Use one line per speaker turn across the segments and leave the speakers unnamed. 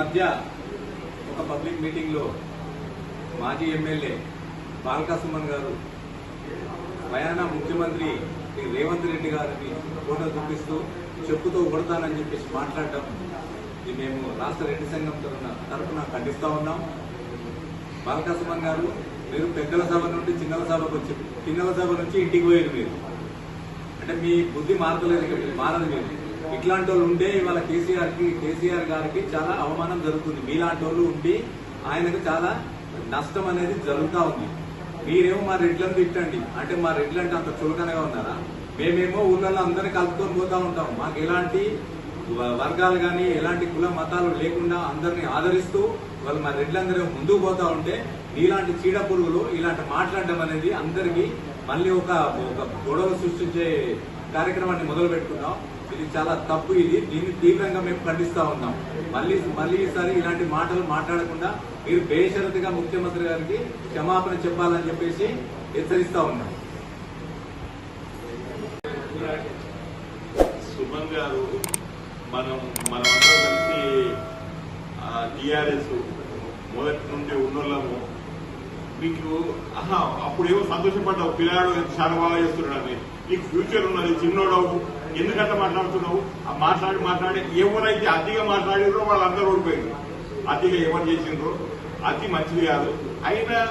మధ్య ఒక పబ్లిక్ మీటింగ్లో మాజీ ఎమ్మెల్యే బాల్కా సుమన్ గారు స్వయాన ముఖ్యమంత్రి రేవంత్ రెడ్డి గారిని ఫోటో చూపిస్తూ చెప్పుతో కొడతానని చెప్పేసి మాట్లాడటం ఇది మేము రాష్ట్ర రెడ్డి సంఘం తరఫున తరఫున ఖండిస్తూ ఉన్నాం. బాల్కా సుమన్ గారు మీరు పెద్దల సభ నుండి చిన్నల సభకు వచ్చి చిన్నల సభ నుంచి ఇంటికి పోయారు మీరు. అంటే మీ బుద్ధి మారలేదు మీరు మారదు మీరు. ఇట్లాంటి వాళ్ళు ఉంటే ఇవాళ కేసీఆర్కి కేసీఆర్ గారికి చాలా అవమానం జరుగుతుంది. మీలాంటి వాళ్ళు ఉండి ఆయనకు చాలా నష్టం అనేది జరుగుతూ ఉంది. మీరేమో మా రెడ్లను తిట్టండి. అంటే మా రెడ్లు అంటే అంత చులకనగా ఉన్నారా? మేమేమో ఊళ్ళలో అందరినీ కలుపుకొని పోతా ఉంటాం. మాకు ఎలాంటి వర్గాలు కానీ ఎలాంటి కుల మతాలు లేకుండా అందరినీ ఆదరిస్తూ వాళ్ళు మా రెడ్లందరూ ముందుకు పోతా ఉంటే ఇలాంటి చీడ పురుగులు ఇలాంటి మాట్లాడడం అనేది అందరికీ మళ్ళీ ఒక ఒక గొడవ సృష్టించే కార్యక్రమాన్ని మొదలు పెట్టుకున్నాం ఇది చాలా తప్పు ఇది. దీన్ని తీవ్రంగా మేము ఖండిస్తా ఉన్నాం. మళ్ళీ మళ్ళీ ఈసారి ఇలాంటి మాటలు మాట్లాడకుండా మీరు బేషరతుగా ముఖ్యమంత్రి గారికి క్షమాపణ చెప్పాలని చెప్పేసి హెచ్చరిస్తా ఉన్నాం.
సుమన్ గారు మనం మనం కలిసి టిఆర్ఎస్ మొదటి నుండి మీకు ఆహా అప్పుడేమో సంతోషపడ్డావు పిల్లాడు చాలా బాగా చేస్తున్నాడని నీకు ఫ్యూచర్ ఉన్నది చిన్నోడవు ఎందుకంటే మాట్లాడుతున్నావు? ఆ మాట్లాడి మాట్లాడి ఎవరైతే అతిగా మాట్లాడినో వాళ్ళందరూ ఓడిపోయింది అతిగా ఎవరు చేసిండ్రో అతి మంచిది కాదు. అయినా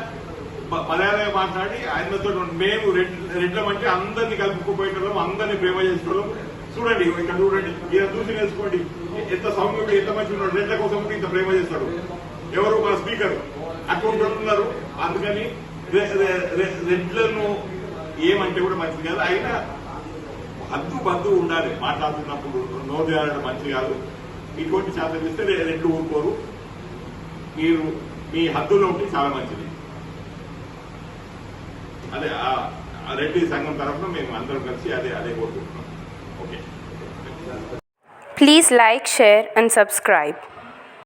ప- మాట్లాడి ఆయనతో మేము రెడ్ రెడ్లమంటే అందరినీ కలుపుకుపోయేటోళ్ళం అందరినీ ప్రేమ చేసుకోవడం చూడండి ఇక్కడ చూడండి. ఈయన చూసి నేర్చుకోండి. ఎంత సౌమ్యుడు ఎంత మంచి ఉన్నాడు రెడ్ల కోసం ఇంత ప్రేమ చేస్తాడు. ఎవరు మన స్పీకర్ అటువంటి ఉన్నారు అందుకని రెడ్లను ఏమంటే కూడా మంచిది కాదు. అయినా హద్దు బద్దు ఉండాలి. మాట్లాడుతున్నప్పుడు నోరు తేలడం మంచిది కాదు. ఇటువంటి శాతం చేస్తే రె- రెడ్లు ఊరుకోరు. మీరు మీ హద్దులో ఉంటే చాలా మంచిది. అదే ఆ- రెడ్డి సంఘం తరఫున మేము అందరం కలిసి అదే అదే కోరుకుంటున్నాం. Okay.
Please like share and subscribe